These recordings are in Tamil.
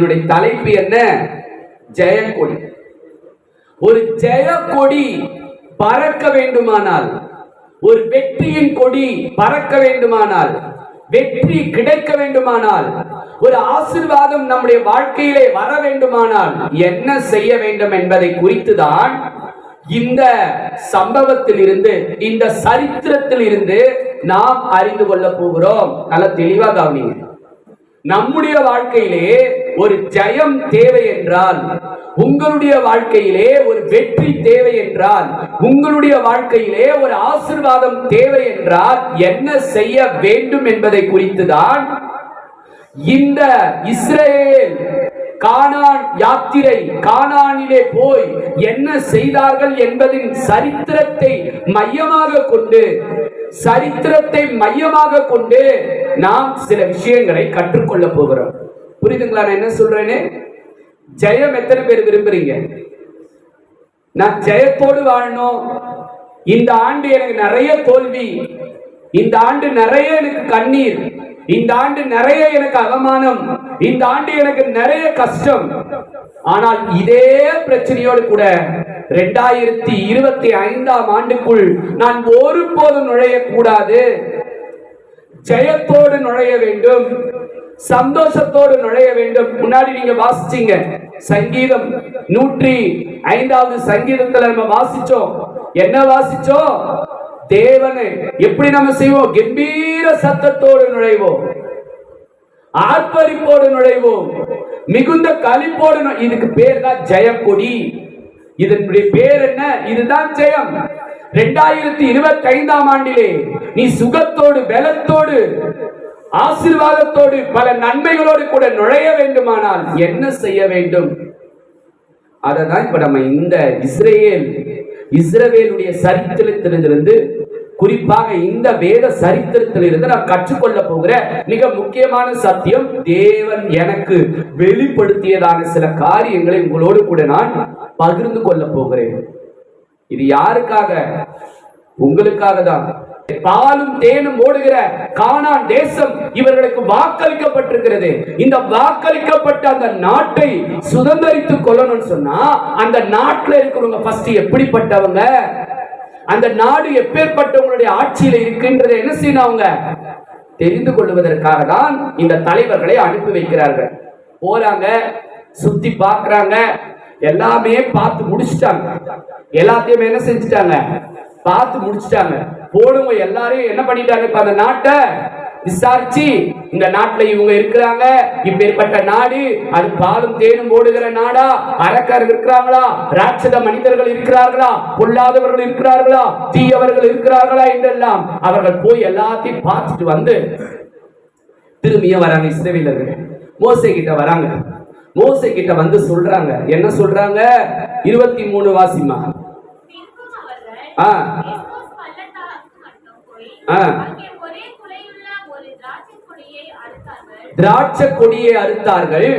இதனுடைய தலைப்பு என்ன? ஜெயக்கொடி ஒரு ஜெயக்கொடி பறக்க வேண்டுமானால் ஒரு வெற்றியின் கொடி பறக்க வேண்டுமானால் வெற்றி கிடைக்க வேண்டுமானால் ஒரு ஆசிர்வாதம் நம்முடைய வாழ்க்கையிலே வர வேண்டுமானால் என்ன செய்ய வேண்டும் என்பதை குறித்துதான் இந்த சம்பவத்தில் இருந்து இந்த சரித்திரத்தில் இருந்து நாம் அறிந்து கொள்ள போகிறோம். நல்ல தெளிவா கவனிங்க. நம்முடைய வாழ்க்கையிலே ஒரு ஜெயம் தேவை என்றால் உங்களுடைய வாழ்க்கையிலே ஒரு வெற்றி தேவை என்றால் உங்களுடைய வாழ்க்கையிலே ஒரு ஆசிர்வாதம் தேவை என்றால் என்ன செய்ய வேண்டும் என்பதை குறித்துதான் இந்த இஸ்ரேல் கானான் யாத்திரை கானானிலே போய் என்ன செய்தார்கள் என்பதின் சரித்திரத்தை மையமாக கொண்டு சரித்திரத்தை மையமாக கொண்டு நாம் சில விஷயங்களை கற்றுக்கொள்ள போகிறோம். புரியுதுங்களா? நான் என்ன சொல்றேன்னு? ஜெயம் எத்தனை பேர் விரும்புறீங்க? நான் ஜெயத்தோடு வாழணும். இந்த ஆண்டு எனக்கு நிறைய தோல்வி. இந்த ஆண்டு நிறைய எனக்கு கண்ணீர். இந்த ஆண்டு நிறைய எனக்கு அவமானம். இந்த ஆண்டு எனக்கு நிறைய கஷ்டம். ஆனால் இதே பிரச்சனையோடு கூட ரெண்டாயிரத்தி இருபத்தி ஐந்தாம் ஆண்டுக்குள் நான் ஒருபோதும் நுழையக்கூடாது. ஜெயத்தோடு நுழைய வேண்டும். சந்தோஷத்தோடு நுழைய வேண்டும். முன்னாடி நீங்க வாசிச்சீங்க. சங்கீதம் நூற்றி ஐந்தாவது சங்கீதத்துல நம்ம வாசிச்சோம். என்ன வாசிச்சோம்? தேவனு. எப்படி நம்ம செய்வோம்? கம்பீர சத்தத்தோடு நுழைவோம். ஆர்ப்பரிப்போடு நுழைவோம். மிகுந்த களிப்போடு இதுக்கு பேர் தான் ஜெயக்கொடி. இதனுடைய பேர் என்ன? இதுதான் ஜெயம். ரெண்டாயிரத்தி இருபத்தி ஐந்தாம் ஆண்டிலே நீ சுகத்தோடு பலத்தோடு ஆசீர்வாதத்தோடு பல நன்மைகளோடு கூட நுழைய வேண்டுமானால் என்ன செய்ய வேண்டும்? அததான் இப்ப நம்ம இந்த இஸ்ரேல் இஸ்ரவேலுடைய சரித்திரத்திலிருந்து குறிப்பாக இந்த வேத சரித்திரத்திலிருந்து நான் கற்றுக்கொள்ள போகிற மிக முக்கியமான சத்தியம் தேவன் எனக்கு வெளிப்படுத்தியதான சில காரியங்களை உங்களோடு கூட நான் பகிர்ந்து கொள்ள போகிறேன். இது யாருக்காக? உங்களுக்காக தான் பாலும் தேனும் ஓடுகிற கானான் தேசம் இவர்களுக்கு வாக்களிக்கப்பட்டிருக்கிறது. இந்த வாக்களிக்கப்பட்ட அந்த நாட்டை சுதந்திரித்துக் கொள்ளணும்னு சொன்னா அந்த நாட்டுல இருக்கிறவங்க ஃபர்ஸ்ட் எப்படிப்பட்டவங்க? அந்த நாடு எப்பேற்பட்டவங்களுடைய ஆட்சியில இருக்கின்றதை என்ன செய்யணும் அவங்க? தெரிந்து கொள்வதற்காக தான் இந்த தலைவர்களை அனுப்பி வைக்கிறார்கள். போறாங்க சுத்தி பார்க்கறாங்க எல்லாமே பார்த்து முடிச்சிட்டாங்க. எல்லாத்தையுமே என்ன செஞ்சுட்டாங்க? பார்த்து முடிச்சிட்டாங்க. போடுங்க எல்லாரையும் என்ன பண்ணிட்டாங்க? இப்ப அந்த நாட்டை விசாரிச்சு இந்த நாட்டுல இவங்க இருக்கிறாங்க. இப்பேற்பட்ட நாடு அது பாலும் தேனும் ஓடுகிற நாடா? அரக்கர் இருக்கிறாங்களா? ராட்சத மனிதர்கள் இருக்கிறார்களா? பொல்லாதவர்கள் இருக்கிறார்களா? தீயவர்கள் இருக்கிறார்களா என்றெல்லாம் அவர்கள் போய் எல்லாத்தையும் பார்த்துட்டு வந்து திரும்பிய வராங்க இஸ்ரவேலர்கள். மோசே கிட்ட வராங்க. மோசே கிட்ட வந்து சொல்றாங்க. என்ன சொல்றாங்க? இருபத்தி மூணு வாசிமா. பின்பும் அவர்கள் ஆ. எஸ்போஸ் பள்ளத்தாக்கு மட்டும் போய் ஆ. அங்கே ஒரே குலையுள்ள ஒரு திராட்சைக் கொடியை அறுத்தார்கள். திராட்சை கொடியை அறுத்தார்கள்.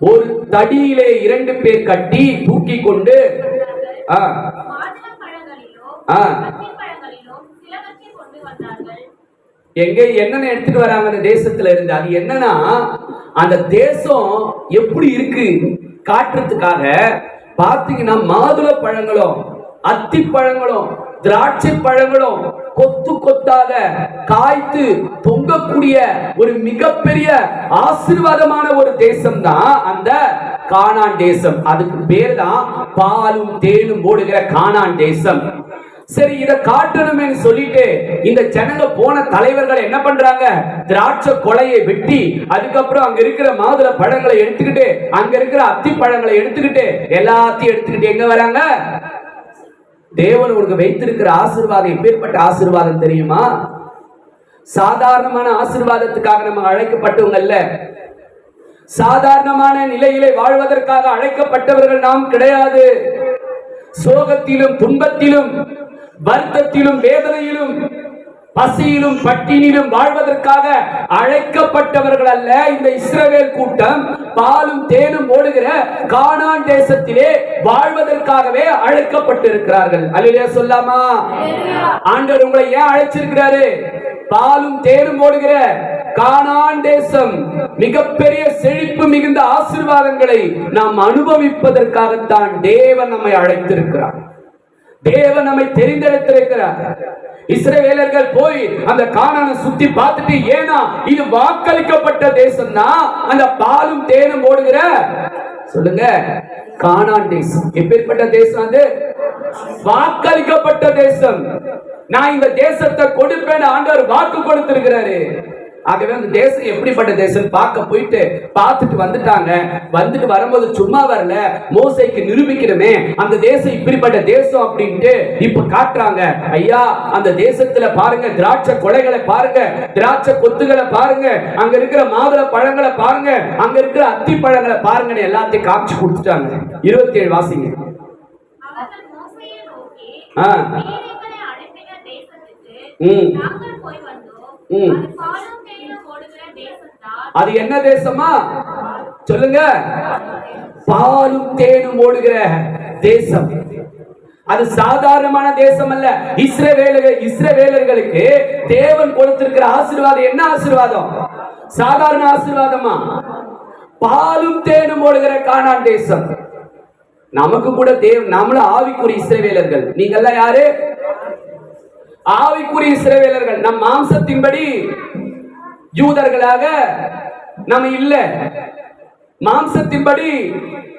ஒரு தடியிலே இரண்டு பேர் கட்டி தூக்கி கொண்டு எங்க என்னென்ன எடுத்துட்டு வராங்க அந்த தேசத்துல இருந்து? அது என்னன்னா அந்த தேசம் எப்படி இருக்கு காட்டுறதுக்காக பாத்தீங்கன்னா மாதுளை பழங்களும் அத்தி பழங்களும் திராட்சை பழங்களும் கொத்து கொத்தாக காய்த்து தொங்கக்கூடிய ஒரு மிகப்பெரிய ஆசீர்வாதமான ஒரு தேசம் தான் அந்த கானான் தேசம். அதுக்கு பேர் தான் பாலும் தேனும் ஓடுகிற கானான் தேசம். சரி இத காட்டணுமே சொல்லிட்டு இந்த ஜனங்க போன தலைவர்கள் என்ன பண்றாங்க? திராட்சை கொலையை வெட்டி அதுக்கப்புறம் அங்க இருக்கிற மாதுளை பழங்களை எடுத்துக்கிட்டு அங்க இருக்கிற அத்தி பழங்களை எடுத்துக்கிட்டு எல்லாத்தையும் எடுத்துக்கிட்டு எங்க வராங்க? தேவன் உங்களுக்கு வைத்திருக்கிற ஆசீர்வாதம் எப்பேற்பட்ட ஆசீர்வாதம் தெரியுமா? சாதாரணமான ஆசீர்வாதத்துக்காக நம்ம அழைக்கப்பட்டவங்க அல்ல சாதாரணமான நிலையிலே வாழ்வதற்காக அழைக்கப்பட்டவர்கள் நாம் கிடையாது. சோகத்திலும் துன்பத்திலும் வருத்தத்திலும் வேதனையிலும் பசியிலும் பட்டினிலும் வாழ்வதற்காக அழைக்கப்பட்டவர்கள் அல்ல இந்த இஸ்ரவேல் கூட்டம். பாலும் தேனும் ஓடுகிற கானான் தேசத்திலே வாழ்வதற்காகவே அழைக்கப்பட்டிருக்கிறார்கள். அல்லையா சொல்லாமா? ஆண்டவர் உங்களை ஏன் அழைச்சிருக்கிறாரு? பாலும் தேனும் ஓடுகிற கானான் தேசம் மிகப்பெரிய செழிப்பு மிகுந்த ஆசிர்வாதங்களை நாம் அனுபவிப்பதற்காகத்தான் தேவன் நம்மை அழைத்திருக்கிறார். தேவன் நம்மை தெரிந்தெடுத்திருக்கிறார். இஸ்ரவேலர்கள் போய் அந்த காணான சுத்தி பார்த்துட்டு ஏனா இது வாக்களிக்கப்பட்ட தேசம்னா அந்த பாலும் தேனும் ஓடுகிற சொல்லுங்க. காணான் தேசம். எப்பேற்பட்ட தேசம் அது? வாக்களிக்கப்பட்ட தேசம். நான் இந்த தேசத்தை கொடுப்பேன் ஆண்டவர் வாக்கு கொடுத்திருக்கிறாரு. ஆகவே அந்த தேசம் எப்படிப்பட்ட தேசம் பார்க்க போயிட்டு பார்த்துட்டு வந்துட்டாங்க. வந்துட்டு வரும்போது சும்மா வரல. மோசைக்கு நிரூபிக்கணுமே. அந்த தேசம் இப்படிப்பட்ட தேசம் அப்படின்ட்டு இப்ப காட்டுறாங்க. ஐயா அந்த தேசத்துல பாருங்க திராட்சை கொலைகளை பாருங்க திராட்சை கொத்துகளை பாருங்க அங்க இருக்கிற மாதுளை பழங்களை பாருங்க அங்க இருக்கிற அத்தி பழங்களை பாருங்கன்னு எல்லாத்தையும் காமிச்சு கொடுத்துட்டாங்க. இருபத்தி ஏழு வாசிங்க ஆ. ம். ம். அது என்ன தேசமா? சொல்லுங்க. பாலும் தேனும் ஓடுகிற தேசம். அது சாதாரணமான தேசம் அல்ல இஸ்ரவேலர்கள் இஸ்ரவேலர்களுக்கு தேவன் கொடுத்திருக்கிற ஆசீர்வாதம் என்ன ஆசீர்வாதம்? சாதாரண ஆசீர்வாதமா? பாலும் தேனும் ஓடுகிற கானான் தேசம். நமக்கு கூட தேவ நம்மளும் ஆவிக்குரிய இஸ்ரவேலர்கள். நீங்கெல்லாம் யாரு? ஆவிக்குரிய இஸ்ரவேலர்கள். நம் மாம்சத்தின்படி யூதர்களாக நம்ம இல்ல. மாம்சத்தின்படி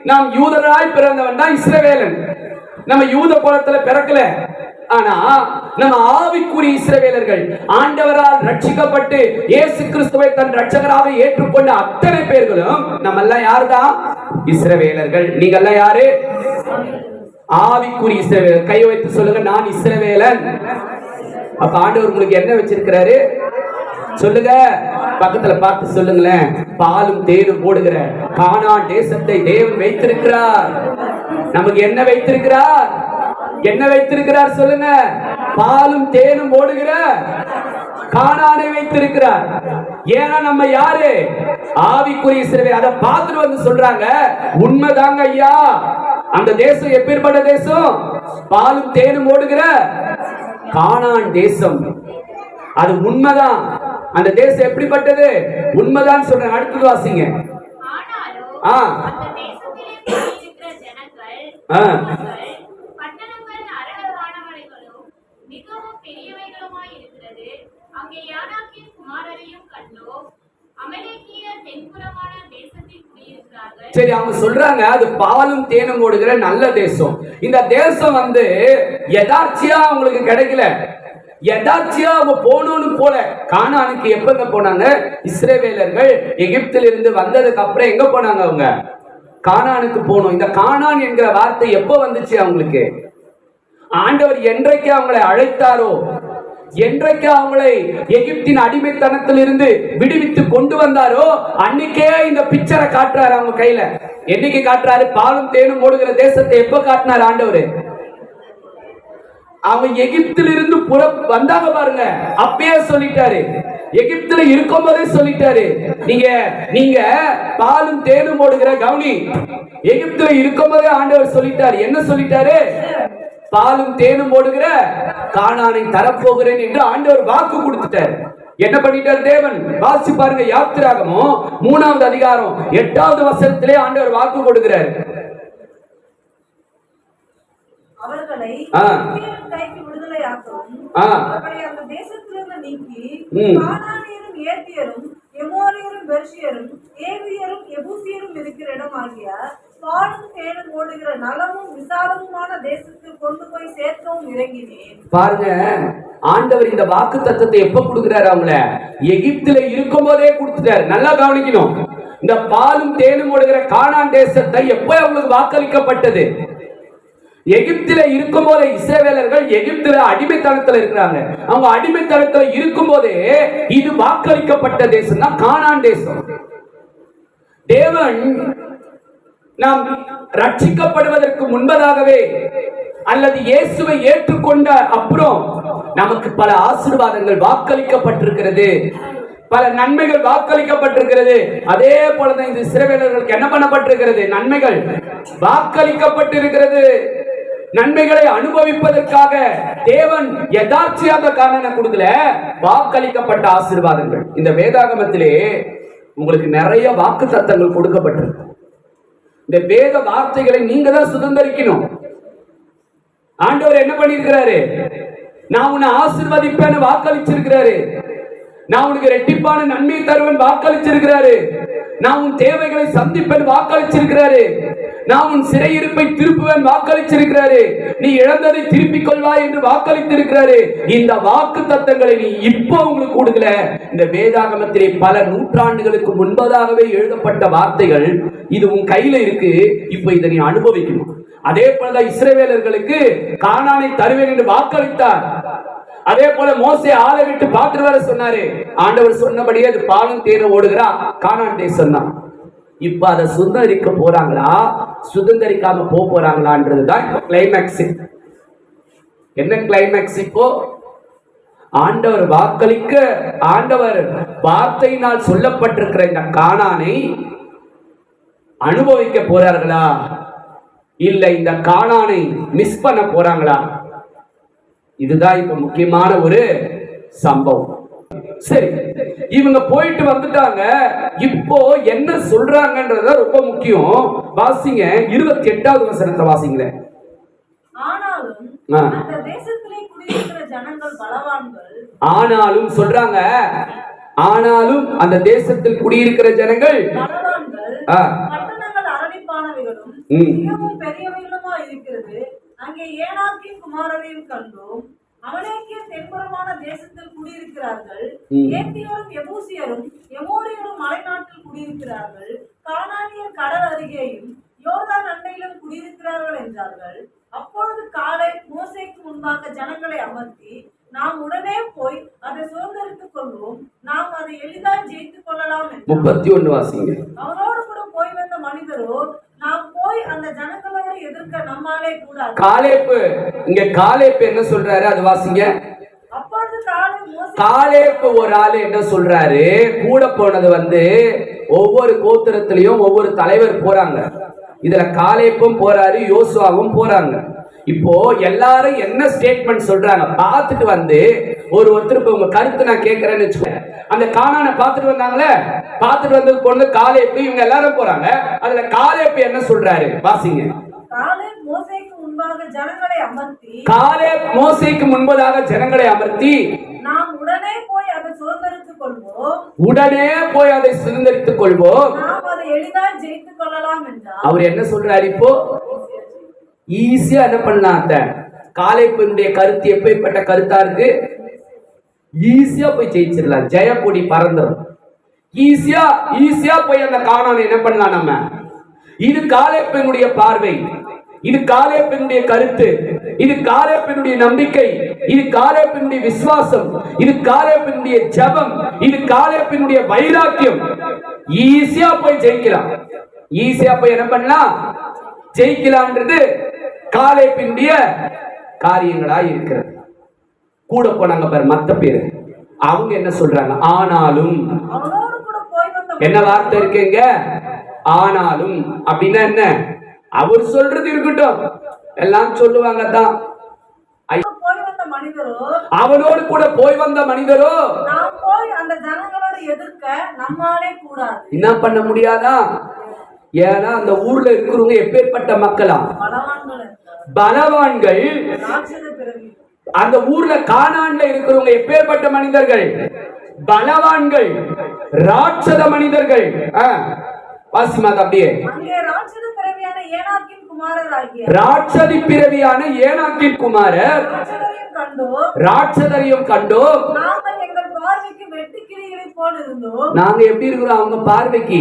நாம் யூதராய் பிறந்தவன் தான் இஸ்ரவேலன். நம்ம யூத குலத்துல பிறக்கல. ஆனா நம்ம ஆவிக்குரிய இஸ்ரவேலர்கள் ஆண்டவரால் ரட்சிக்கப்பட்டு இயேசு கிறிஸ்துவை தன் ரட்சகராக ஏற்றுக்கொண்ட அத்தனை பேர்களும் நம்ம எல்லாம் யாருதான்? இஸ்ரவேலர்கள். நீங்க எல்லாம் யாரு? ஆவிக்குரிய இஸ்ரவேலர். கை வைத்து சொல்லுங்க நான் இஸ்ரவேலன். அப்ப ஆண்டவர் உங்களுக்கு என்ன வச்சிருக்கிறாரு? சொல்லுங்க. பக்கத்துல பார்த்து சொல்லுங்களேன். பாலும் தேனும் போடுகிற காணான் தேசத்தை தேவன் வைத்திருக்கிறார். நமக்கு என்ன வைத்திருக்கிறார்? என்ன வைத்திருக்கிறார் சொல்லுங்க. பாலும் தேனும் ஓடுகிற காணானை வைத்திருக்கிறார். ஏன்னா நம்ம யாரு? ஆவிக்குரிய சிறுவை. அதை பார்த்துட்டு வந்து சொல்றாங்க. உண்மைதாங்க ஐயா. அந்த தேசம் எப்பேற்பட்ட தேசம்? பாலும் தேனும் ஓடுகிற காணான் தேசம். அது உண்மைதான். அந்த தேசம் எப்படிப்பட்டது? உண்மைதான் சொல்றேன். அடுத்தது வாசிங்க. ஆ. சரி அவங்க சொல்றாங்க அது பாலும் தேனும் ஓடுகிற நல்ல தேசம். இந்த தேசம் வந்து யதார்ச்சியா அவங்களுக்கு கிடைக்கல. யதார்ச்சியா அவங்க போகணும்னு போல. கானானுக்கு எப்பங்க போனாங்க? இஸ்ரேவேலர்கள் எகிப்தில் இருந்து வந்ததுக்கு அப்புறம் எங்க போனாங்க அவங்க? கானானுக்கு போகணும். இந்த கானான் என்கிற வார்த்தை எப்போ வந்துச்சு அவங்களுக்கு? ஆண்டவர் என்றைக்கு அவங்களை அழைத்தாரோ? என்றைக்கு அவங்களை எகிப்தின் அடிமைத்தனத்தில் இருந்து விடுவித்து கொண்டு வந்தாரோ? அன்னைக்கே இந்த பிக்சரை காட்டுறாரு அவங்க கையில. என்னைக்கு காட்டுறாரு? பாலும் தேனும் ஓடுகிற தேசத்தை எப்ப காட்டினார் ஆண்டவர்? அவங்க எகிப்தில் இருந்து புற வந்தாங்க பாருங்க. அப்பயே சொல்லிட்டாரு. எகிப்துல இருக்கும் போதே சொல்லிட்டாரு. நீங்க நீங்க பாலும் தேனும் ஓடுகிற கவுனி. எகிப்துல இருக்கும் போதே ஆண்டவர் சொல்லிட்டாரு. என்ன சொல்லிட்டாரு? பாலும் தேனும் ஓடுகிற காணானை தரப்போகிறேன் என்று ஆண்டவர் வாக்கு கொடுத்துட்டாரு. என்ன பண்ணிட்டார் தேவன்? வாசி பாருங்க யாத்திராகமும் மூணாவது அதிகாரம் எட்டாவது வசனத்திலே ஆண்டவர் வாக்கு கொடுக்கிறார். கைக்கு. அவர்களை அந்த தேசத்திலிருந்து நீக்கி. கானானியரும் ஏத்தியரும் எமோரியரும் பெர்ஷியரும் ஏவியரும் எபூசியரும் இருக்கிற இடமாகிய பாலும் தேனும் ஓடுகிற நலமும் விசாலமுமான தேசத்துக்கு கொண்டு போய் சேர்க்கவும் இறங்கினேன். பாருங்க ஆண்டவர் இந்த வாக்கு தத்தத்தை எப்ப கொடுக்கிறாரு அவங்கள? எகிப்துல இருக்கும் போதே கொடுத்துட்டாரு. நல்லா கவனிக்கணும். இந்த பாலும் தேனும் ஓடுகிற கானான் தேசத்தை எப்ப அவங்களுக்கு வாக்களிக்கப்பட்டது? எகிப்தில இருக்கும் போதே இஸ்ரேவேலர்கள் எகிப்துல அடிமைத்தனத்தில் இருக்கிறாங்க. அவங்க அடிமைத்தனத்தில் இருக்கும் போதே இது வாக்களிக்கப்பட்ட தேசம் தான் கானான் தேசம். தேவன் நாம் ரட்சிக்கப்படுவதற்கு முன்பதாகவே அல்லது இயேசுவை ஏற்றுக்கொண்ட அப்புறம் நமக்கு பல ஆசீர்வாதங்கள் வாக்களிக்கப்பட்டிருக்கிறது. பல நன்மைகள் வாக்களிக்கப்பட்டிருக்கிறது. அதே போலதான் இந்த சிறவேலர்களுக்கு என்ன பண்ணப்பட்டிருக்கிறது? நன்மைகள் வாக்களிக்கப்பட்டிருக்கிறது. நன்மைகளை அனுபவிப்பதற்காக தேவன் யதார்ச்சியாக காரணம் கொடுக்கல. வாக்களிக்கப்பட்ட ஆசீர்வாதங்கள். இந்த வேதாகமத்திலே உங்களுக்கு நிறைய வாக்கு தத்தங்கள் கொடுக்கப்பட்டிருக்கு. இந்த வேத வார்த்தைகளை நீங்க தான் சுதந்திரிக்கணும். ஆண்டவர் என்ன பண்ணிருக்கிறாரு நான் உன்னை ஆசிர்வதிப்பேன்னு வாக்களிச்சிருக்கிறாரு. நான் உனக்கு ரெட்டிப்பான நன்மை தருவன் வாக்களிச்சிருக்கிறாரு. நான் உன் தேவைகளை சந்திப்பேன் வாக்களிச்சிருக்கிறாரு. நான் உன் சிறையிருப்பை திருப்புவேன் வாக்களிச்சிருக்கிறாரு. நீ இழந்ததை திருப்பிக் கொள்வாய் என்று வாக்களித்திருக்கிறாரு. இந்த வாக்கு தத்தங்களை நீ இப்போ உங்களுக்கு கொடுக்கல. இந்த வேதாகமத்திலே பல நூற்றாண்டுகளுக்கு முன்பதாகவே எழுதப்பட்ட வார்த்தைகள் இது உன் கையில இருக்கு. இப்போ இதை நீ அனுபவிக்கணும். அதே போலதான் இஸ்ரேவேலர்களுக்கு காணானை தருவேன் என்று வாக்களித்தார். அதே போல மோசை ஆளை விட்டு பார்த்துட்டு வர சொன்னாரு. ஆண்டவர் சொன்னபடியே அது பாலும் தேர ஓடுகிறா. காணான் தேசம் தான் இப்ப அதை சுதந்திரிக்க போறாங்களா? சுதந்திரிக்காம போக போறாங்களான்றதுதான் கிளைமேக்ஸ் என்ன கிளைமேக்ஸ் இப்போ? ஆண்டவர் வாக்களிக்க ஆண்டவர் வார்த்தையினால் சொல்லப்பட்டிருக்கிற இந்த காணானை அனுபவிக்க போறார்களா? இல்ல இந்த காணானை மிஸ் பண்ண போறாங்களா? இதுதான் இப்ப முக்கியமான ஒரு சம்பவம். சரி இவங்க போயிட்டு வந்துட்டாங்க. இப்போ என்ன சொல்றாங்கன்றத ரொம்ப முக்கியம். வாசிங்க இருபத்தி எட்டாவது வசனத்தை வாசிங்களேன். ஆனாலும் சொல்றாங்க. ஆனாலும் அந்த தேசத்தில் குடியிருக்கிற ஜனங்கள். மிகவும் பெரியவைகளுமா இருக்கிறது. அங்கே ஏனாக்கின் குமாரரையும் கண்டோம். அமலேக்கிய தென்புறமான தேசத்தில் குடியிருக்கிறார்கள். ஏத்தியரும் எபூசியரும் எமோரியரும் மலைநாட்டில் குடியிருக்கிறார்கள். கானானியர் கடல் அருகேயும் யோர்தான் அண்டையிலும் குடியிருக்கிறார்கள் என்றார்கள். அப்பொழுது காலை மோசேக்கு முன்பாக ஜனங்களை அமர்த்தி நாம் உடனே போய் அதை சுதந்திரித்துக் கொள்வோம். நாம் அதை எளிதாய் ஜெயித்துக் கொள்ளலாம் முப்பத்தி ஒண்ணு வாசிங்க அவரோடு கூட போய் வந்த மனிதரோ நாம் போய் அந்த ஜனங்களோடு எதிர்க்க நம்மாலே கூடாது காலேப்பு இங்க காலேப்பு என்ன சொல்றாரு? அது வாசிங்க. காலேப்பு ஒரு ஆளு என்ன சொல்றாரு? கூட போனது வந்து ஒவ்வொரு கோத்திரத்திலையும் ஒவ்வொரு தலைவர் போறாங்க. இதுல காலேப்பும் போறாரு யோசுவாவும் போறாங்க. இப்போ எல்லாரும் என்ன ஸ்டேட்மெண்ட் சொல்றாங்க? பார்த்துட்டு வந்து ஒரு ஒருத்தர் இப்ப உங்க கருத்து நான் கேட்கறேன்னு வச்சுக்கோங்க. அந்த காணான பார்த்துட்டு வந்தாங்களே? பார்த்துட்டு வந்தது பொண்ணு காலேப்பு இவங்க எல்லாரும் போறாங்க. அதுல காலேப்பு என்ன சொல்றாரு? வாசிங்க காலை மோசேக்கு முன்பாக ஜனங்களை அமர்த்தி காலே மோசைக்கு முன்பதாக ஜனங்களை அமர்த்தி நாம் உடனே போய் அதை சுதந்திரித்துக் கொள்வோம். உடனே போய் அதை சுதந்திரித்துக் கொள்வோம். நாம் அதை எளிதாய் ஜெயித்துக் கொள்ளலாம் என்றார் அவர் என்ன சொல்றாரு இப்போ? ஈஸியா என்ன பண்ணலாம் அந்த காலைப்பினுடைய கருத்து எப்பேற்பட்ட கருத்தா இருக்கு? ஈஸியா போய் ஜெயிச்சிடலாம். ஜெயக்கொடி பறந்துடும் ஈஸியா ஈஸியா போய் அந்த காணானை என்ன பண்ணலாம் நம்ம? இது காலைப்பெண்ணுடைய பார்வை. இது காலைப்பெண்ணுடைய கருத்து. இது காலைப்பெண்ணுடைய நம்பிக்கை இது காலைப்பெண்ணுடைய விசுவாசம் இது காலைப்பெண்ணுடைய ஜெபம் இது காலைப்பெண்ணுடைய வைராக்கியம். ஈஸியா போய் ஜெயிக்கலாம். ஈஸியா போய் என்ன பண்ணலாம்? ஜெயிக்கலாம்ன்றது காலைப்பினுடைய காரியங்களா இருக்கிறது. கூட போனாங்க பாரு மத்த பேரு. அவங்க என்ன சொல்றாங்க? ஆனாலும். என்ன வார்த்தை இருக்குங்க ஆனாலும். அப்படின்னா என்ன? அவர் சொல்றது இருக்கட்டும். எல்லாம் சொல்லுவாங்க தான் அவனோடு கூட போய் வந்த மனிதரோ? நாம் போய் அந்த ஜனங்களோடு எதிர்க்க நம்மாலே கூடாது. என்ன பண்ண முடியாதா? ஏன்னா அந்த ஊர்ல இருக்கிறவங்க எப்பேற்பட்ட மக்களா? பலவான்கள் அந்த ஊர்ல கானான்ல இருக்கிறவங்க எப்பேற்பட்ட மனிதர்கள்? பலவான்கள். ராட்சத மனிதர்கள். வாசிமாத அப்படியே. ராட்சத பிறவியான ஏனாக்கின் குமாரர். ராட்சதரையும் கண்டோம். நாங்க எப்படி இருக்கிறோம்? அவங்க பார்வைக்கு.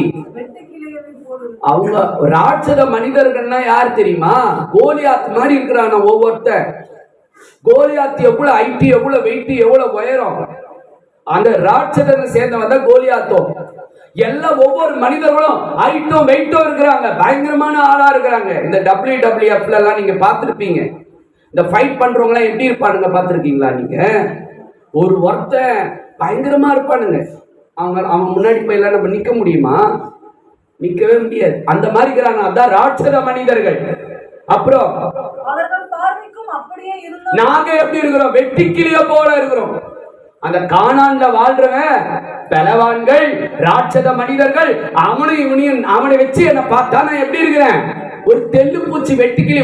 அவங்க ராட்சத மனிதர்கள்னா யார் தெரியுமா? கோலியாத் மாதிரி இருக்கிறான ஒவ்வொருத்தன். கோலியாத் எவ்வளவு ஐட்டி எவ்வளவு வெயிட் எவ்வளவு உயரம்? அந்த ராட்சதனை சேர்ந்தவன் தான் கோலியாத்தோ. எல்லாம் ஒவ்வொரு மனிதர்களும் ஐட்டும் வெயிட்டும் இருக்கிறாங்க. பயங்கரமான ஆளா இருக்கிறாங்க. இந்த டபிள்யூ டபிள்யூஎஃப்ல எல்லாம் நீங்க பார்த்திருப்பீங்க. இந்த ஃபைட் பண்றவங்க எல்லாம் எப்படி இருப்பானுங்க பார்த்திருக்கீங்களா நீங்க? ஒரு ஒருத்தன் பயங்கரமா இருப்பானுங்க. அவங்க அவன் முன்னாடி போய் எல்லாம் நம்ம நிக்க முடியுமா? நிக்கவே முடியாது. அந்த மாதிரி இருக்கிறாங்க. அதான் ராட்சத மனிதர்கள். அப்புறம் நாங்க எப்படி இருக்கிறோம்? வெட்டிக்கிளிய போல இருக்கிறோம். அந்த காணான்ல வாழ்றவன் பலவான்கள் ராட்சத மனிதர்கள் அவனை இவனையும் அவனை வச்சு என்ன பார்த்தா நான் எப்படி இருக்கிறேன்? ஒரு தெல்லு பூச்சி வெட்டுக்கிளி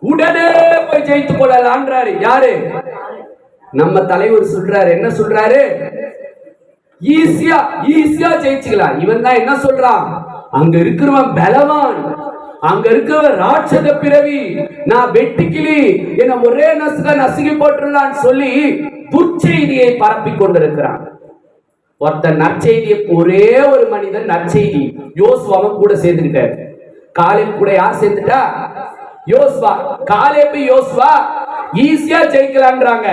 உடனே போய் ஜெயித்து கொள்ளலான்றாரு. யாரு? நம்ம தலைவர் சொல்றாரு. என்ன சொல்றாரு? ஈஸியா ஈஸியா ஜெயிச்சுக்கலாம். இவன் தான் என்ன சொல்றான்? அங்க இருக்கிறவன் பலவான். அங்க இருக்கிறவன் ராட்சத பிறவி. நான் வெட்டிக்கிளி. என்ன ஒரே நசுக நசுகி போட்டுடலான்னு சொல்லி துர்ச்செய்தியை பரப்பி கொண்டிருக்கிறான். ஒருத்த நற்செய்தியை ஒரே ஒரு மனிதன் நற்செய்தி. யோசுவாவும் கூட சேர்ந்துக்கிட்டாரு. காலேப் கூட யார் சேர்ந்துட்டா யோசுவா. காலேப் யோசுவா ஈஸியா ஜெயிக்கலான்றாங்க.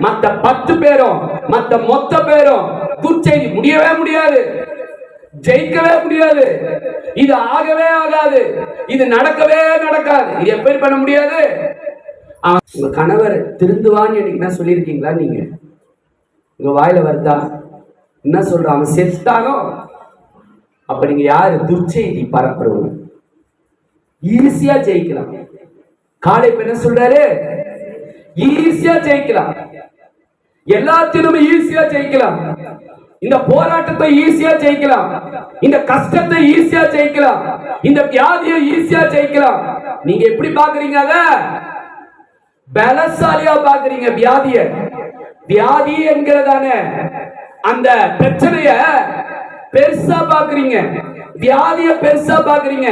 மத்த பத்து பேரும் மத்த மொத்த பேரும் துர்ச்செய்தி முடியவே முடியாது. ஜெயிக்கவே முடியாது. இது ஆகவே ஆகாது. இது நடக்கவே நடக்காது. இது எப்படி பண்ண முடியாது? உங்க கணவர் திருந்துவான்னு என்ன சொல்லியிருக்கீங்களா நீங்க? உங்க வாயில வருதா? என்ன சொல்றான் அவன் செத்தானோ? அப்ப நீங்க யாரு? துர்ச்செய்தி பரப்புறவங்க. ஈஸியா ஜெயிக்கலாம். காலை இப்ப என்ன சொல்றாரு? ஈஸியா ஜெயிக்கலாம். எல்லாத்திலும் ஈஸியா ஜெயிக்கலாம். இந்த போராட்டத்தை ஈஸியா ஜெயிக்கலாம். இந்த கஷ்டத்தை ஈஸியா ஜெயிக்கலாம். இந்த வியாதியை ஈஸியா ஜெயிக்கலாம். நீங்க எப்படி பாக்குறீங்க அத? பலசாலியா பாக்குறீங்க வியாதிய. வியாதி என்கிறதான. அந்த பிரச்சனைய பெருசா பாக்குறீங்க. வியாதிய பெருசா பாக்குறீங்க.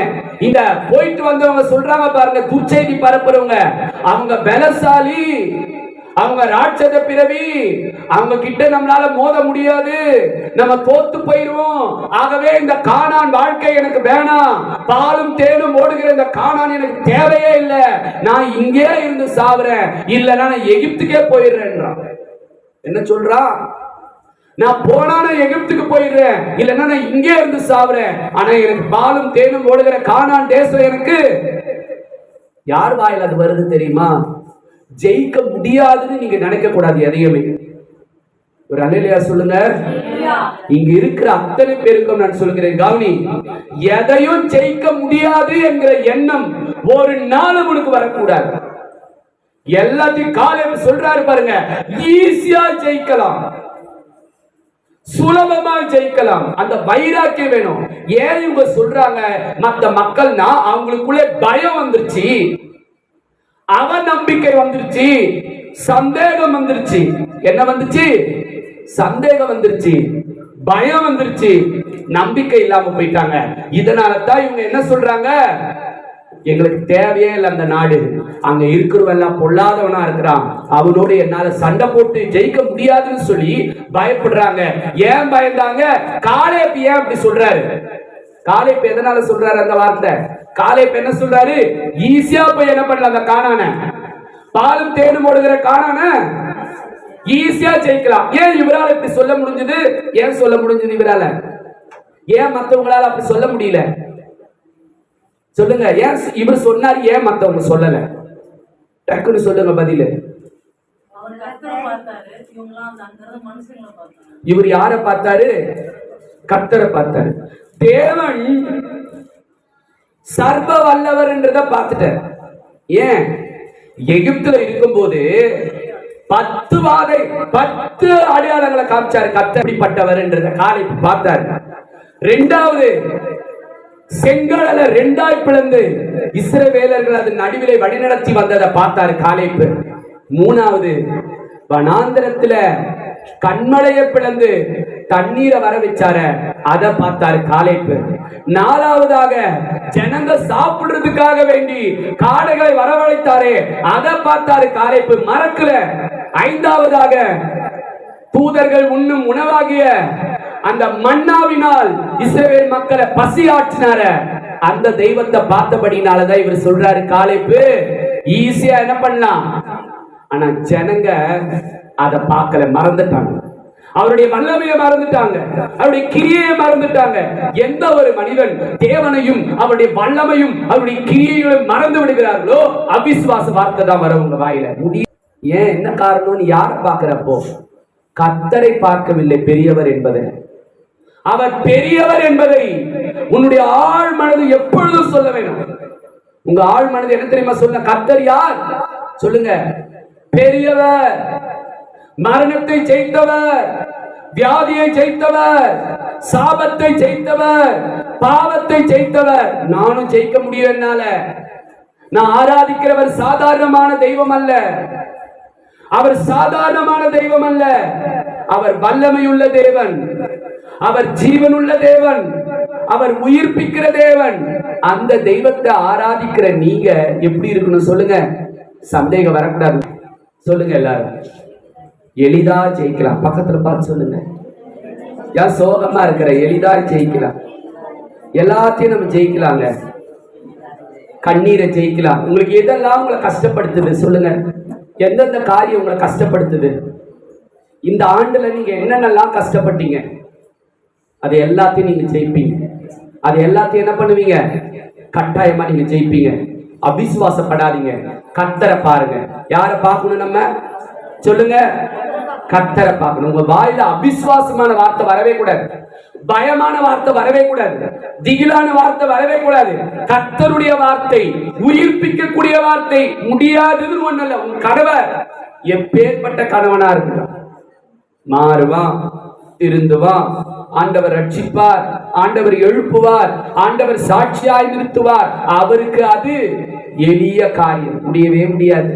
இந்த போயிட்டு வந்தவங்க சொல்றாங்க பாருங்க துச்செய்தி பரப்புறவங்க. அவங்க பலசாலி அவங்க ராட்சத பிறவி அவங்க கிட்ட நம்மளால மோத முடியாது. நம்ம தோத்து போயிருவோம். ஆகவே இந்த காணான் வாழ்க்கை எனக்கு வேணாம். பாலும் தேனும் ஓடுகிற இந்த காணான் எனக்கு தேவையே இல்லை. நான் இங்கே இருந்து சாவுறேன். இல்லைன்னா நான் எகிப்துக்கே போயிடுறேன்றான். என்ன சொல்றான்? நான் போனா நான் எகிப்துக்கு போயிடுறேன். இல்லைன்னா நான் இங்கே இருந்து சாவுறேன். ஆனா எனக்கு பாலும் தேனும் ஓடுகிற காணான் தேசம் எனக்கு யார் வாயில் அது வருது தெரியுமா? ஜெயிக்க முடியாதுன்னு நீங்க நினைக்க கூடாது எதையுமே. ஒரு அலையிலையா சொல்லுங்க. இங்க இருக்கிற அத்தனை பேருக்கும் நான் சொல்கிறேன் கவனி எதையும் ஜெயிக்க முடியாது என்கிற எண்ணம் ஒரு நாளும் உனக்கு வரக்கூடாது. எல்லாத்தையும் காலையில சொல்றாரு பாருங்க. ஈஸியா ஜெயிக்கலாம். சுலபமா ஜெயிக்கலாம். அந்த வைராக்கியம் வேணும். ஏன் இவங்க சொல்றாங்க? மத்த மக்கள்னா அவங்களுக்குள்ளே பயம் வந்துருச்சு. அவ நம்பிக்கை வந்துருச்சு. சந்தேகம் வந்துருச்சு. என்ன வந்துச்சு? சந்தேகம் வந்துருச்சு. பயம் வந்துருச்சு. நம்பிக்கை இல்லாம போயிட்டாங்க. இதனால தான் இவங்க என்ன சொல்றாங்க? எங்களுக்கு தேவையே இல்லை அந்த நாடு. அங்க இருக்கிறவெல்லாம் பொல்லாதவனா இருக்கிறான். அவனோடு என்னால சண்டை போட்டு ஜெயிக்க முடியாதுன்னு சொல்லி பயப்படுறாங்க. ஏன் பயந்தாங்க? காலேப் ஏன் அப்படி சொல்றாரு? காலேப் எதனால சொல்றாரு அந்த வார்த்தை? காலேப் என்ன சொல்றாரு? ஈஸியா போய் என்ன பண்ணல அந்த காணான? பாலும் தேடும் ஓடுகிற காணான? ஈஸியா ஜெயிக்கலாம். ஏன் இவரால இப்படி சொல்ல முடிஞ்சது? ஏன் சொல்ல முடிஞ்சது இவரால? ஏன் மத்தவங்களால அப்படி சொல்ல முடியல? சொல்லுங்க. ஏன் இவர் சொன்னார் ஏன் மத்தவங்க சொல்லல? டக்குன்னு சொல்லுங்க பதிலு. இவர் யாரை பார்த்தாரு? கர்த்தரை பார்த்தாரு. தேவன் சர்வ வல்லவர் என்றத பார்த்துட்டார். ஏன்? எகிப்துல இருக்கும்போது பத்து வாதை பத்து அடையாளங்களை காமிச்சாரு கர்த்தர். எப்படிப்பட்டவர் என்றத காலை பார்த்தாரு. ரெண்டாவது செங்கடல ரெண்டாய் பிளந்து இஸ்ரவேலர்கள் அதன் நடுவிலே வழிநடத்தி வந்ததை பார்த்தாரு காலைப்பு. மூணாவது வனாந்திரத்துல கண்மலைய பிளந்து தண்ணீரை வர வச்சார அதை பார்த்தாரு காலைப்பு. நாலாவதாக ஜனங்க சாப்பிடுறதுக்காக வேண்டி காடுகளை வரவழைத்தாரே அதை பார்த்தாரு காலைப்பு. மறக்கல ஐந்தாவதாக தூதர்கள் உண்ணும் உணவாகிய அந்த மன்னாவினால் இஸ்ரேல் மக்களை பசி ஆற்றினார அந்த தெய்வத்தை பார்த்தபடினாலதான் இவர் சொல்றாரு காலைப்பு ஈஸியா என்ன பண்ணலாம்? ஆனா ஜனங்க அதை பார்க்கல மறந்துட்டாங்க. அவருடைய வல்லமையை மறந்துட்டாங்க. அவருடைய கிரியையை மறந்துட்டாங்க. எந்த ஒரு மனிதன் தேவனையும் அவருடைய வல்லமையும் அவருடைய கிரியையும் மறந்து விடுகிறார்களோ அவிஸ்வாச வார்த்தை தான் வரும் உங்க வாயில. முடிய ஏன்? என்ன காரணம்னு யார் பார்க்கிறப்போ? கத்தரை பார்க்கவில்லை பெரியவர் என்பதை. அவர் பெரியவர் என்பதை உன்னுடைய ஆள் மனது எப்பொழுதும் சொல்ல வேண்டும். உங்க ஆள் மனது என்ன தெரியுமா சொல்ல கத்தர் யார்? சொல்லுங்க. பெரியவர். மரணத்தை ஜெயித்தவர். வியாதியை ஜெயித்தவர். சாபத்தை ஜெயித்தவர். பாவத்தை ஜெயித்தவர். நானும் ஜெயிக்க முடியும் என்னால. நான் ஆராதிக்கிறவர் சாதாரணமான தெய்வம் அல்ல. அவர் சாதாரணமான தெய்வம் அல்ல. அவர் வல்லமையுள்ள தேவன். அவர் ஜீவனுள்ள தேவன். அவர் உயிர்ப்பிக்கிற தேவன். அந்த தெய்வத்தை ஆராதிக்கிற நீங்க எப்படி இருக்கணும் சொல்லுங்க. சந்தேகம் வரக்கூடாது. சொல்லுங்க எல்லாரும். எளிதா ஜெயிக்கலாம். பக்கத்துல பார்த்து சொல்லுங்க. ஏன் சோகமா இருக்கிற எளிதா ஜெயிக்கலாம். எல்லாத்தையும் நம்ம ஜெயிக்கலாங்க. கண்ணீரை ஜெயிக்கலாம். உங்களுக்கு எதெல்லாம் உங்களை கஷ்டப்படுத்துது சொல்லுங்க. எந்தெந்த காரியம் உங்களை கஷ்டப்படுத்துது? இந்த ஆண்டுல நீங்க என்னென்னலாம் கஷ்டப்பட்டீங்க? அது எல்லாத்தையும் நீங்க ஜெயிப்பீங்க. அது எல்லாத்தையும் என்ன பண்ணுவீங்க? கட்டாயமா நீங்க ஜெயிப்பீங்க. அவிசுவாசப்படாதீங்க. கத்தரை பாருங்க. யார பார்க்கணும் நம்ம? சொல்லுங்க. கத்தரை பார்க்கணும். உங்க வாயில அவிசுவாசமான வார்த்தை வரவே கூடாது. பயமான வார்த்தை வரவே கூடாது. திகிலான வார்த்தை வரவே கூடாது. கத்தருடைய வார்த்தை உயிர்ப்பிக்கக்கூடிய வார்த்தை முடியாதுன்னு ஒண்ணு இல்ல. உன் கணவர் எப்பேற்பட்ட கணவனா இருக்கட்டும் மாறுவான் திருந்துவான் ஆண்டவர் ரட்சிப்பார் ஆண்டவர் எழுப்புவார் ஆண்டவர் சாட்சியாய் நிறுத்துவார். அவருக்கு அது எளிய காரியம். முடியவே முடியாது.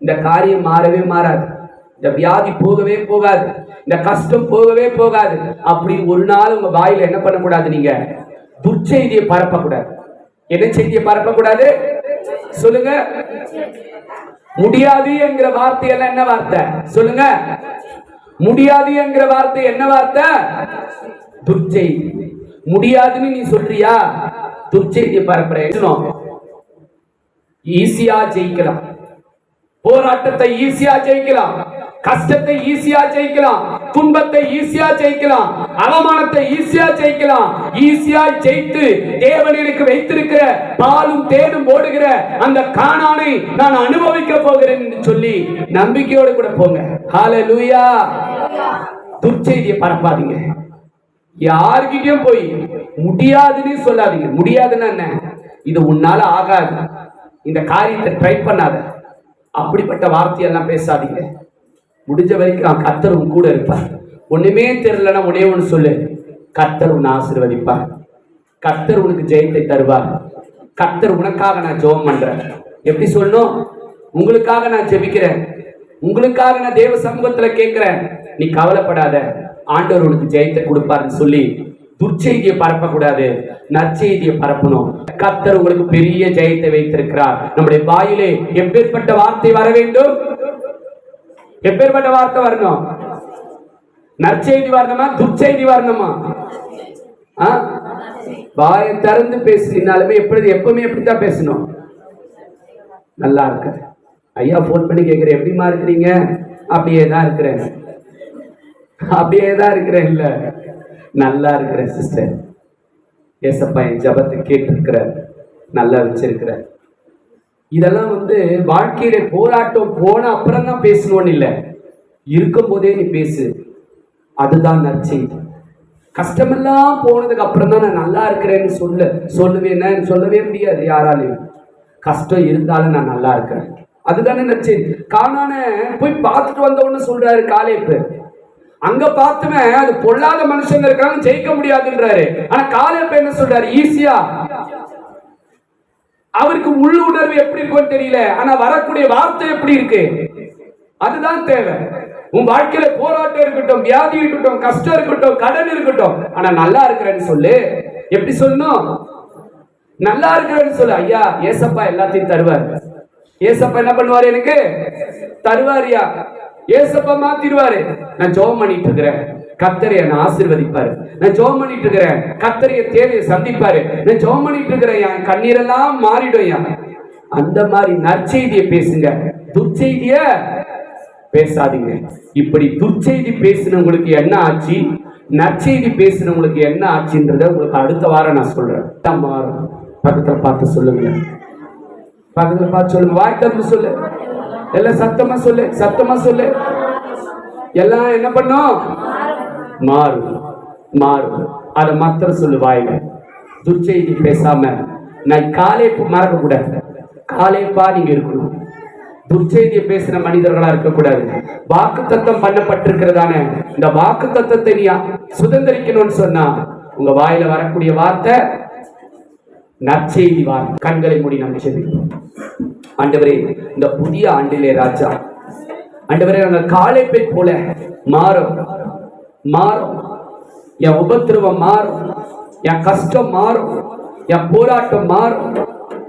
இந்த காரியம் மாறவே மாறாது. இந்த வியாதி போகவே போகாது. இந்த கஷ்டம் போகவே போகாது. அப்படி ஒரு நாள் உங்க வாயில என்ன பண்ண கூடாது நீங்க? துர்ச்செய்தியை பரப்பக்கூடாது. என்ன செய்தியை பரப்பக்கூடாது? சொல்லுங்க. முடியாது என்கிற வார்த்தை எல்லாம் என்ன வார்த்தை? சொல்லுங்க. முடியாது என்கிற வார்த்தை என்ன வார்த்தை? துர்ச்செய்தி முடியாதுன்னு நீ சொல்றியா? துர்ச்செய்தியை பரப்புற ஈஸியா ஜெயிக்கலாம். போராட்டத்தை ஈஸியா ஜெயிக்கலாம். கஷ்டத்தை ஈஸியா ஜெயிக்கலாம். துன்பத்தை ஈஸியா ஜெயிக்கலாம். அவமானத்தை ஈஸியா ஜெயிக்கலாம். ஈஸியா ஜெயித்து தேவனிற்கு வைத்திருக்கிற பாலும் தேடும் ஓடுகிற அந்த காணானை நான் அனுபவிக்க போகிறேன் சொல்லி நம்பிக்கையோடு கூட போங்க. ஹalleluya துர்ச்செய்தியை பரப்பாதீங்க. யார்கிட்டயும் போய் முடியாதுன்னு சொல்லாதீங்க. முடியாதுன்னா என்ன? இது உன்னால ஆகாது. இந்த காரியத்தை ட்ரை பண்ணாத. அப்படிப்பட்ட வார்த்தையெல்லாம் பேசாதீங்க. முடிஞ்ச வரைக்கும் நான் கத்தர் உன் கூட இருப்பார். ஒண்ணுமே தெரியலன்னா ஒன்னே ஒன்று சொல்லு. கத்தர் உன்னை ஆசிர்வதிப்பார். கத்தர் உனக்கு ஜெயத்தை தருவார். கத்தர் உனக்காக நான் ஜெபம் பண்றேன். எப்படி சொல்லணும்? உங்களுக்காக நான் ஜெபிக்கிறேன். உங்களுக்காக நான் தேவ சமூகத்துல கேட்கிறேன். நீ கவலைப்படாத. ஆண்டவர் உனக்கு ஜெயத்தை கொடுப்பாருன்னு சொல்லி துர்ச்செய்தியை பரப்பக்கூடாது. நற்செய்தியை பரப்பணும். கத்தர் உங்களுக்கு பெரிய ஜெயத்தை வைத்திருக்கிறார். நம்முடைய வாயிலே எப்பேற்பட்ட வார்த்தை வர வேண்டும்? எப்பேற்பட்ட வார்த்தை வரணும்? நற்செய்தி வரணுமா? துர்ச்செய்தி வரணுமா? ஆ? வாயை திறந்து பேசினாலுமே எப்படி எப்பவுமே எப்படித்தான் பேசணும். நல்லா இருக்கு. ஐயா ஃபோன் பண்ணி கேட்குறேன். எப்படிமா இருக்கிறீங்க? அப்படியே தான் இருக்கிறேன். அப்படியே தான் இருக்கிறேன் இல்ல. நல்லா இருக்கிறேன் சிஸ்டர் ஏசப்பா என் ஜபத்தை கேட்டிருக்கிற நல்லா வச்சிருக்கிற இதெல்லாம் வந்து வாழ்க்கையில போராட்டம் போன அப்புறம் தான் பேசணும்னு இல்லை. இருக்கும் போதே நீ பேசு. அதுதான் நற்செய்தி. கஷ்டமெல்லாம் போனதுக்கு அப்புறம் தான் நான் நல்லா இருக்கிறேன்னு சொல்ல. சொல்லுவேன்னு சொல்லவே முடியாது யாராலையும். கஷ்டம் இருந்தாலும் நான் நல்லா இருக்கிறேன். அதுதானே நற்செய்தி. காணான போய் பார்த்துட்டு வந்தவொன்னு சொல்றாரு காலேப்பு. அங்க பார்த்துமே அது பொல்லாத மனுஷங்க இருக்கிறாங்க ஜெயிக்க முடியாதுன்றாரு. ஆனா காலேப்பு என்ன சொல்றாரு? ஈஸியா. அவருக்கு உள் உணர்வு எப்படி இருக்கும்னு தெரியல. ஆனா வரக்கூடிய வார்த்தை எப்படி இருக்கு? அதுதான் தேவை. உன் வாழ்க்கையில போராட்டம் இருக்கட்டும் வியாதி இருக்கட்டும் கஷ்டம் இருக்கட்டும் கடன் இருக்கட்டும். ஆனா நல்லா இருக்கிறேன்னு சொல்லு. எப்படி சொல்லணும்? நல்லா இருக்கிறேன்னு சொல்லு. ஐயா ஏசப்பா எல்லாத்தையும் தருவார். ஏசப்பா என்ன பண்ணுவாரு எனக்கு? தருவாரியா ஏசப்பா மாத்திடுவாரு. நான் ஜோம் பண்ணிட்டு இருக்கிறேன் கத்தரை என்னை ஆசிர்வதிப்பாரு. நான் ஜோம் பண்ணிட்டு இருக்கிறேன் கத்தரைய தேவையை சந்திப்பாரு. நான் ஜோம் பண்ணிட்டு இருக்கிறேன் என் கண்ணீரெல்லாம் மாறிடும் என் அந்த மாதிரி நற்செய்தியை பேசுங்க. துர்ச்செய்திய பேசாதீங்க. இப்படி துர்ச்செய்தி பேசினவங்களுக்கு என்ன ஆச்சு? நற்செய்தி பேசினவங்களுக்கு என்ன ஆச்சுன்றத உங்களுக்கு அடுத்த வாரம் நான் சொல்றேன். பக்கத்துல பார்த்து சொல்லுங்க. பக்கத்துல பார்த்து சொல்லுங்க. வாய் திறந்து சொல்லு. எல்லாம் சத்தமா சொல்லு சத்தமா சொல்லு. எல்லாம் என்ன பண்ணும்? மாறும் மாறும் அதை மாத்திரம் சொல்லு வாயில. துர்ச்செய்தி பேசாம. நான் காலை மறக்க கூடாது காலைப்பா நீங்க இருக்கணும். துர்ச்செய்தியை பேசுற மனிதர்களா இருக்கக்கூடாது. வாக்கு தத்தம் பண்ணப்பட்டிருக்கிறதான? இந்த வாக்கு தத்தத்தை நீ சுதந்திரிக்கணும்னு சொன்னா உங்க வாயில வரக்கூடிய வார்த்தை நற்செய்தி வார்த்தை கண்களை மூடி நம்பி செபிப்போம் ஆண்டவரே இந்த புதிய ஆண்டிலே ராஜா ஆண்டவரே நாங்கள் காலை பெண் போல மாறும். மாறும். என் உபத்திரவம் மாறும். என் கஷ்டம் மாறும். என் போராட்டம் மாறும்.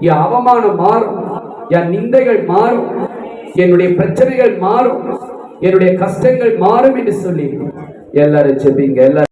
என் அவமானம் மாறும். என் நிந்தைகள் மாறும். என்னுடைய பிரச்சனைகள் மாறும். என்னுடைய கஷ்டங்கள் மாறும் என்று சொல்லி எல்லாரும் செபிங்க எல்லாரும்